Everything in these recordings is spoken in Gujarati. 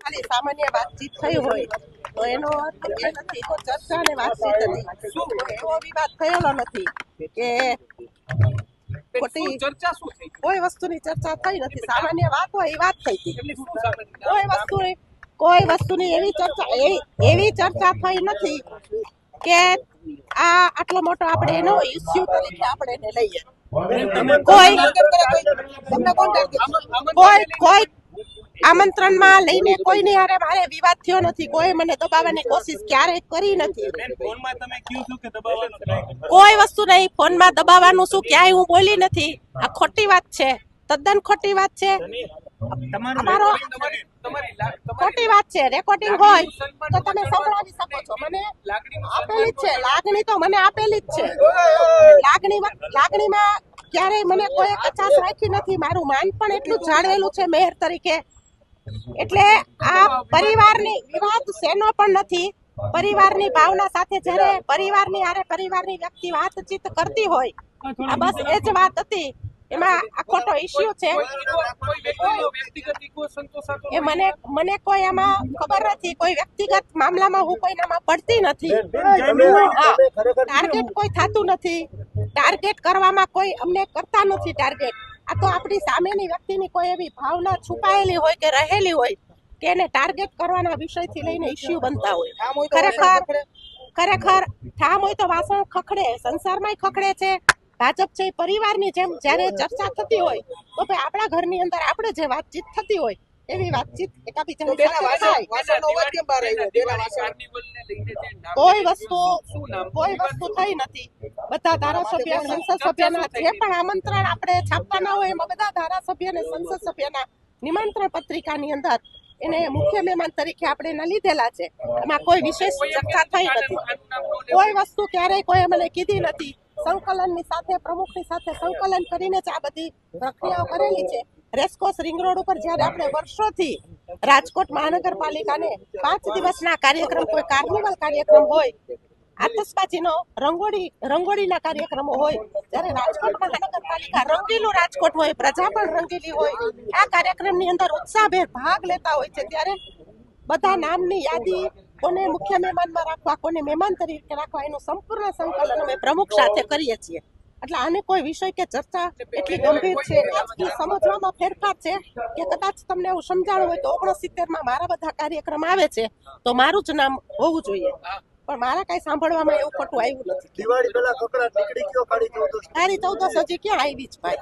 ખાલી સામાન્ય વાતચીત થઈ હોય તો એનો અર્થ એ નથી તો ચર્ચા ને વાતચીત હતી એવો વિવાદ થયેલો નથી કે ખોટી- ચર્ચા શું થઈ? કોઈ વસ્તુની ચર્ચા થઈ નથી. સામાન્ય વાત હોય એ વાત થઈ હતી કોઈ વસ્તુની કોઈ વસ્તુની એવી ચર્ચા એવી ચર્ચા થઈ નથી કે આ આટલો મોટો આપણે એનો ઇસ્યુ તરીકે આપણે એને લઈએ. કોઈ? કોઈ કોઈ આમંત્રણમાં લઈને કોઈની હારે મારે વિવાદ થયો નથી કોઈ મને દબાવવાની કોશિશ ક્યારેય કરી નથી. કોઈ વસ્તુ નહીં ફોનમાં દબાવવાનું શું ક્યાંય હું બોલી નથી. આ ખોટી વાત છે તદ્દન ખોટી વાત છે. અમારો ખોટી વાત છે રેકોર્ડિંગ હોય તો તમે સંભળાવી શકો છો. મને આપેલી જ છે લાગણી તો મને આપેલી જ છે. લાગણી લાગણીમાં ક્યારેય મને કોઈ કચાશ રાખી નથી. મારું માન પણ એટલું જાણેલું જાળવેલું છે મેયર તરીકે. એટલે આ પરિવારની વિવાદ શેનો પણ નથી. પરિવારની ભાવના સાથે જ્યારે પરિવારની આરે પરિવારની વ્યક્તિ વાતચીત કરતી હોય આ બસ એ જ વાત હતી. એમાં આ ખોટો ઇસ્યુ છે. કોઈ કોઈ એ મને મને કોઈ એમાં ખબર નથી. કોઈ વ્યક્તિગત મામલામાં હું કોઈનામાં પડતી નથી. ટાર્ગેટ કોઈ થતું નથી. ટાર્ગેટ કરવામાં કોઈ અમને કરતા નથી ટાર્ગેટ આ તો આપણી સામેની વ્યક્તિની કોઈ એવી ભાવના છુપાયેલી હોય કે રહેલી હોય કે એને ટાર્ગેટ કરવાના વિષયથી લઈને ઇસ્યુ બનતા હોય. ખરેખર ખરેખર ઠામ હોય તો વાસણ ખખડે સંસારમાં ખખડે છે. ભાજપ છે પરિવારની જેમ જ્યારે ચર્ચા થતી હોય તો ભાઈ આપણા ઘરની અંદર આપણે જે વાતચીત થતી હોય એવી વાતચીત એકાબીજાની સાથે થાય. કોઈ વસ્તુ કોઈ વસ્તુ થઈ નથી. બધા ધારાસભ્ય સંસદ સભ્યના જે પણ આમંત્રણ આપણે છાપવાના હોય એમાં બધા ધારાસભ્ય અને સંસદ સભ્યના નિમંત્રણ પત્રિકાની અંદર એને મુખ્ય મહેમાન તરીકે આપણે એના લીધેલા છે. એમાં કોઈ વિશેષ ચર્ચા થઈ નથી. કોઈ વસ્તુ ક્યારેય કોઈ મને કીધી નથી. સંકલનની સાથે પ્રમુખની સાથે સંકલન કરીને જ આ બધી પ્રક્રિયાઓ કરેલી છે. રેસકોર્સ રિંગ રોડ ઉપર જ્યારે આપણે વર્ષોથી રાજકોટ મહાનગરપાલિકાને પાંચ દિવસના કાર્યક્રમ કોઈ કાર્નિવલ કાર્યક્રમ હોય, આતશબાજીનો રંગોળી, રંગોળીના કાર્યક્રમો હોય, જ્યારે રાજકોટ મહાનગરપાલિકા રંગીલું રાજકોટ હોય પ્રજા પણ રંગીલી હોય, આ કાર્યક્રમની અંદર ઉત્સાહભેર ભાગ લેતા હોય છે, ત્યારે બધા નામની યાદી કોને મુખ્ય મહેમાનમાં રાખવા, કોને મહેમાન તરીકે રાખવા, એનું સંપૂર્ણ સંકલન અમે પ્રમુખ સાથે કરીએ છીએ. એટલે આને કોઈ વિષય કે ચર્ચા એટલી ગંભીર છે. સમજવામાં ફેરફાર છે કે કદાચ તમને એવું સમજાણું હોય તો ઓગણસિત્તેરમાં મારા બધા કાર્યક્રમ આવે છે તો મારું જ નામ હોવું જોઈએ. પણ મારા કઈ સાંભળવામાં એવું ખોટું આવ્યું નથી. દિવાળી પેલા કપડા નીકળી ગયો કાળી ચૌદસ. કાળી ચૌદસ હજી ક્યાં આવી જ ભાઈ?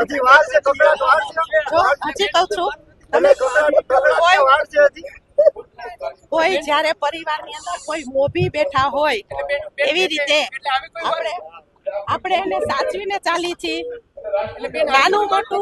હજી વાર છે કકડાટ વાર છે. જો હજી કહું છું. તમે કકડાટ વાર છે હજી. કોઈ જ્યારે પરિવારની અંદર કોઈ મોભી બેઠા હોય એવી રીતે એટલે આવી કોઈ વાત- આપણે આપણે એને સાચવીને ચાલી છીએ. નાનું મોટું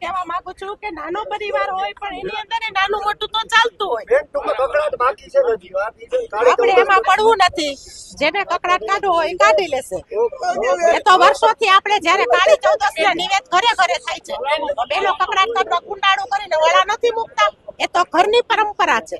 કહેવા માંગુ છું કે નાનો પરિવાર હોય પણ એની અંદર નાનું મોટું તો ચાલતું હોય. બેન ટૂંકમાં કકડાટ બાકી છે ને હજી વાત ઈ છે. કાળી આપણે એમાં પડવું નથી. જેને કકડાટ કાઢવો હોય એ કાઢી લેશે. એ તો વર્ષોથી આપણે જ્યારે કાળી ચૌદસ ના નિવેદ ઘરે ઘરે થાય છે. તો બેનો કકડાટ કાઢવા કુંડાળું કરીને વળા નથી મૂકતા. એ તો ઘરની પરંપરા છે.